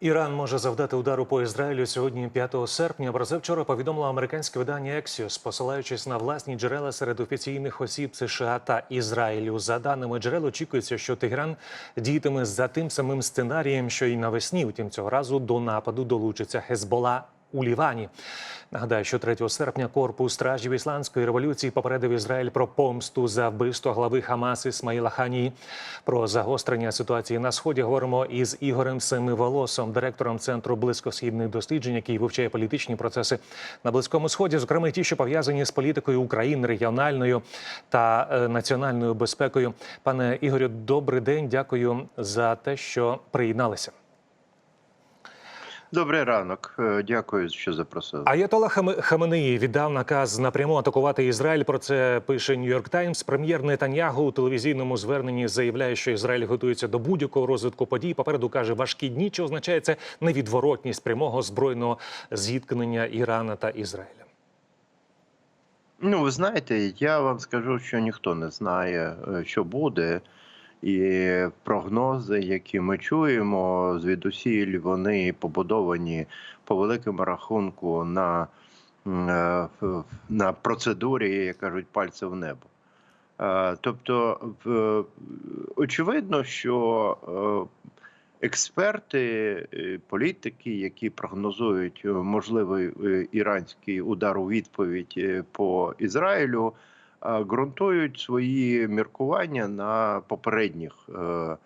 Іран може завдати удару по Ізраїлю сьогодні, 5 серпня. Про це вчора повідомило американське видання Ексіос, посилаючись на власні джерела серед офіційних осіб США та Ізраїлю. За даними джерел, очікується, що Тегеран діятиме за тим самим сценарієм, що й навесні. Утім, цього разу до нападу долучиться Хезбола у Лівані. Нагадаю, що 3 серпня корпус стражів ісландської революції попередив Ізраїль про помсту за вбивство глави Хамас Ісмаїла Ханії. Про загострення ситуації на сході говоримо із Ігорем Семиволосом, директором центру близькосхідних досліджень, який вивчає політичні процеси на близькому сході, зокрема ті, що пов'язані з політикою України, регіональною та е, національною безпекою. Пане Ігорю, добрий день. Дякую за те, що приєдналися. Добрий ранок. Е, Дякую, що запросили. Аятола Хам- Хаменеї віддав наказ напряму атакувати Ізраїль. Про це пише Нью-Йорк Таймс. Прем'єр Нетаньягу у телевізійному зверненні заявляє, що Ізраїль готується до будь-якого розвитку подій. Попереду каже важкі дні, що означає це невідворотність прямого збройного зіткнення Ірана та Ізраїля. Ну, ви знаєте, я вам скажу, що ніхто не знає, е, що буде. І прогнози, які ми чуємо, звідусіль вони побудовані по великому рахунку на, е, на процедурі, як кажуть, пальця в небо. Е, Тобто, в- очевидно, що е, експерти, е, політики, які прогнозують е, можливий е, іранський удар у відповідь е, по Ізраїлю, е, ґрунтують свої міркування на попередніх е,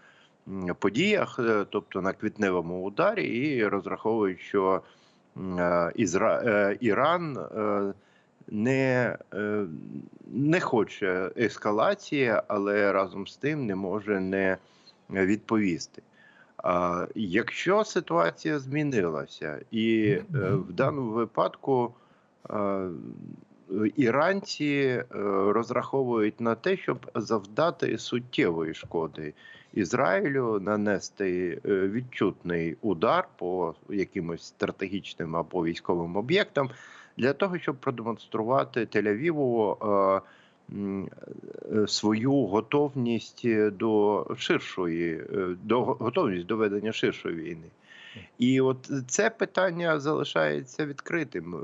подіях, е, тобто на квітневому ударі, і розраховують, що е, Іран. не, не хоче ескалації, але разом з тим не може не відповісти. Якщо ситуація змінилася, і в даному випадку іранці е, розраховують на те, щоб завдати суттєвої шкоди Ізраїлю, нанести е, відчутний удар по якимось стратегічним або військовим об'єктам, для того, щоб продемонструвати Тель-Авіву е, свою готовність до ширшої, до готовність до ведення ширшої війни. І от це питання залишається відкритим.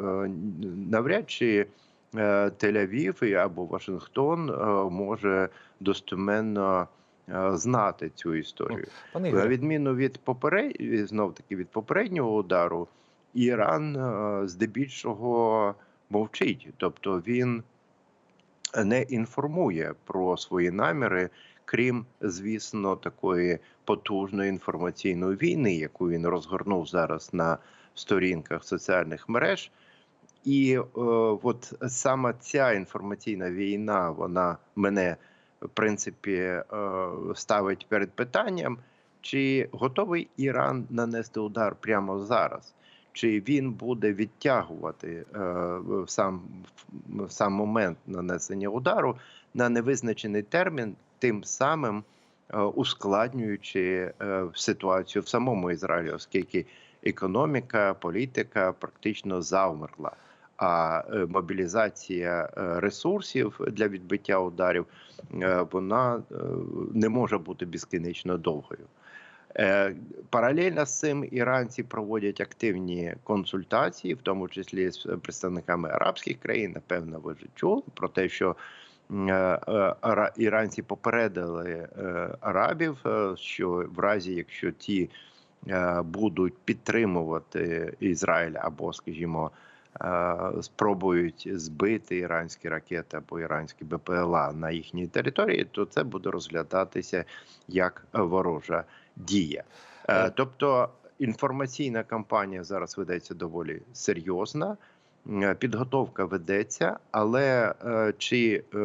Навряд чи Тель-Авів або Вашингтон е, може достеменно е, знати цю історію. На відміну від поперед... знов таки від попереднього удару, Іран е, здебільшого мовчить, тобто він не інформує про свої наміри, крім звісно, такої потужної інформаційної війни, яку він розгорнув зараз на сторінках соціальних мереж. І е, от саме ця інформаційна війна, вона мене в принципі е, ставить перед питанням, чи готовий Іран нанести удар прямо зараз, чи він буде відтягувати е, сам, в сам момент нанесення удару на невизначений термін, тим самим е, ускладнюючи е, ситуацію в самому Ізраїлі, оскільки економіка, політика практично завмерла. А е, мобілізація е, ресурсів для відбиття ударів е, вона не може бути безкінечно довгою. Паралельно з цим іранці проводять активні консультації, в тому числі з представниками арабських країн. Напевно, ви вже чули про те, що іранці попередили арабів, що в разі, якщо ті будуть підтримувати Ізраїль або, скажімо, спробують збити іранські ракети або іранські БПЛА на їхній території, то це буде розглядатися як ворожа дія. Е, Е. Тобто інформаційна кампанія зараз ведеться доволі серйозна. Е, Підготовка ведеться, але е, чи е,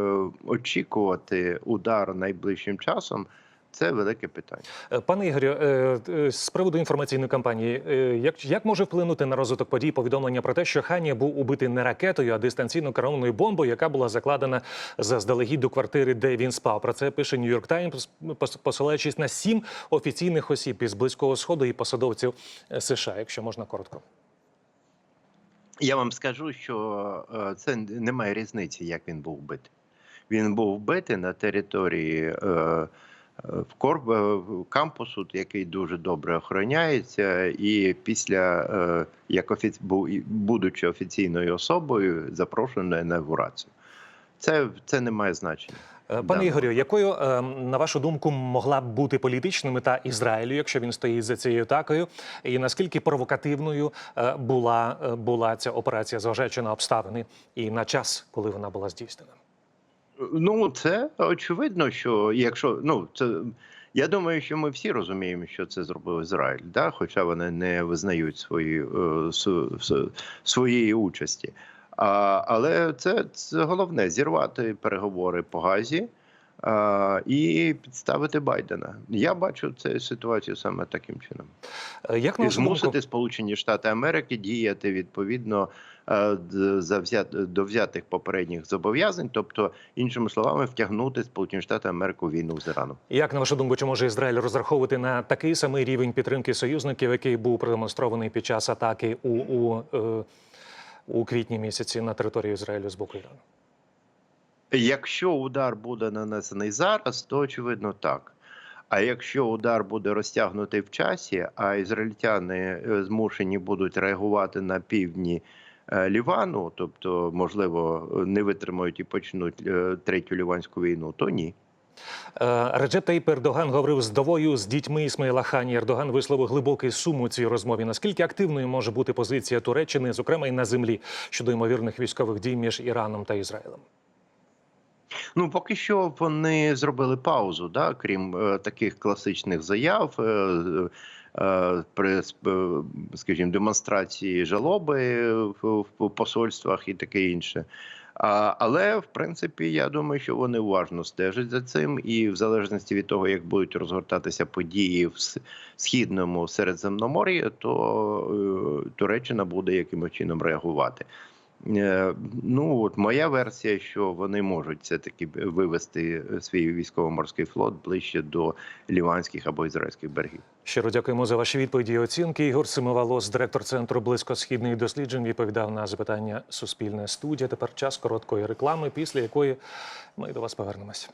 очікувати удар найближчим часом це велике питання. Е, Пане Ігорю, е, е, з приводу інформаційної кампанії, як, як може вплинути на розвиток подій повідомлення про те, що Ханія був убитий не ракетою, а дистанційно керованою бомбою, яка була закладена заздалегідь до квартири, де він спав? Про це пише Нью-Йорк Таймс, пос- посилаючись на сім офіційних осіб із близького сходу і посадовців США, якщо можна коротко. Я вам скажу, що це немає різниці, як він був вбитий. Він був вбитий на території е, в корп е, кампусу, який дуже добре охороняється, і після е, як офіці... будучи офіційною особою, запрошено на інавгурацію. Це, це не має значення. Е, Пане Да. Ігорю, якою, на вашу думку, могла б бути політична мета Ізраїлю, якщо він стоїть за цією атакою, і наскільки провокативною була, була ця операція, зважаючи на обставини і на час, коли вона була здійснена? Ну, це очевидно, що якщо ну це. Я думаю, що ми всі розуміємо, що це зробив Ізраїль, да? хоча вони не визнають свої, е, своєї участі. А, але це, це головне зірвати переговори по газі і підставити Байдена. Я бачу цю ситуацію саме таким чином. Е, Як І змусити Сполучені Штати Америки діяти відповідно е, до взятих попередніх зобов'язань, тобто, іншими словами, втягнути Сполучені Штати Америки у війну з Іраном. як на вашу думку, чи може Ізраїль розраховувати на такий самий рівень підтримки союзників, який був продемонстрований під час атаки у, у, е, у квітні місяці на територію Ізраїлю з боку Ірану? Якщо удар буде нанесений зараз, то очевидно так. А якщо удар буде розтягнутий в часі, а ізраїльтяни е, змушені будуть реагувати на півдні е, Лівану, тобто, можливо, не витримають і почнуть е, третю ліванську війну, то ні. Реджеп Таїп Ердоган говорив з довою з дітьми Ісмаїла Хані. Ердоган висловив глибокий сум у цій розмові. Наскільки активною може бути позиція Туреччини, зокрема і на землі, щодо ймовірних військових дій між Іраном та Ізраїлем? Ну, поки що вони зробили паузу, да, крім е, таких класичних заяв. Е, е, при е, скажімо, демонстрації жалоби в, посольствах і таке інше. Але в принципі я думаю, що вони уважно стежать за цим, і в залежності від того, як будуть розгортатися події в східному Середземномор'ї, то е, Туреччина буде якимось чином реагувати. Е, Ну от моя версія, що вони можуть все таки вивести свій військово-морський флот ближче до ліванських або ізраїльських берегів. Щиро дякуємо за ваші відповіді і оцінки. Ігор Симовалос, директор центру близькосхідних досліджень, відповідав на запитання Суспільне студія. Тепер час короткої реклами, після якої ми до вас повернемося.